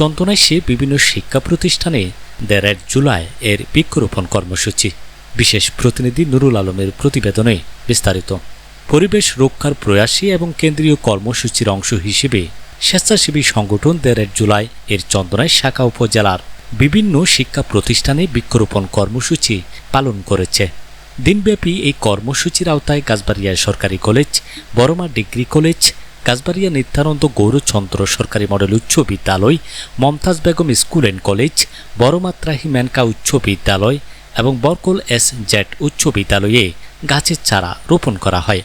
চন্দনাইশে বিভিন্ন শিক্ষা প্রতিষ্ঠানে দেড় এক জুলাই এর বৃক্ষরোপণ কর্মসূচি, বিশেষ প্রতিনিধি নুরুল আলমের প্রতিবেদনে বিস্তারিত। পরিবেশ রক্ষার প্রয়াসী এবং কেন্দ্রীয় কর্মসূচির অংশ হিসেবে স্বেচ্ছাসেবী সংগঠন দেড় জুলাই এর চন্দনায় শাখা উপজেলার বিভিন্ন শিক্ষা প্রতিষ্ঠানে বৃক্ষরোপণ কর্মসূচি পালন করেছে। দিনব্যাপী এই কর্মসূচির আওতায় গাছবাড়িয়া সরকারি college, Barama degree college Gachbaria Nityananda Gourchandra সরকারি মডেল উচ্চ বিদ্যালয়, Momtaz Begum school and college, বড়মাত্রাহি হিম্যানকা উচ্চ বিদ্যালয় এবং বরকল এস জেড উচ্চ বিদ্যালয়ে গাছের চারা রোপণ করা হয়।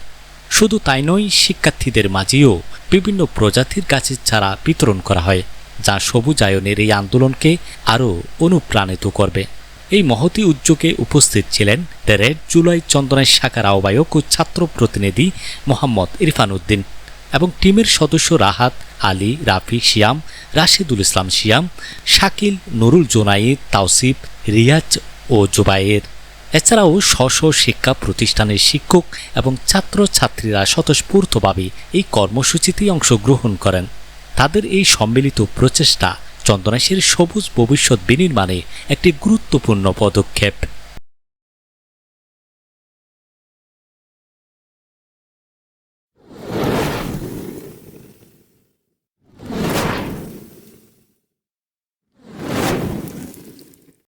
শুধু তাই নয়, শিক্ষার্থীদের মাঝেও বিভিন্ন প্রজাতির গাছের চারা বিতরণ করা হয়, যা সবুজায়নের এই আন্দোলনকে আরও অনুপ্রাণিত করবে। এই মহতি উদ্যোগে উপস্থিত ছিলেন রেড জুলাই চন্দনায় শাখার আহ্বায়ক ও ছাত্র প্রতিনিধি মোহাম্মদ ইরফান উদ্দিন। এবং টিমের সদস্য রাহাত, আলী রাফি শিয়াম, রাশিদুল ইসলাম শিয়াম, শাকিল, নুরুল জোনাইদ তাওসিফ, রিয়াজ ও জোবায়ের। এছাড়াও স্ব শিক্ষা প্রতিষ্ঠানের শিক্ষক এবং ছাত্রছাত্রীরা স্বতঃস্ফূর্তভাবে এই কর্মসূচিতেই অংশগ্রহণ করেন। তাদের এই সম্মিলিত প্রচেষ্টা চন্দনাশের সবুজ ভবিষ্যৎ বিনির্মাণে একটি গুরুত্বপূর্ণ পদক্ষেপ।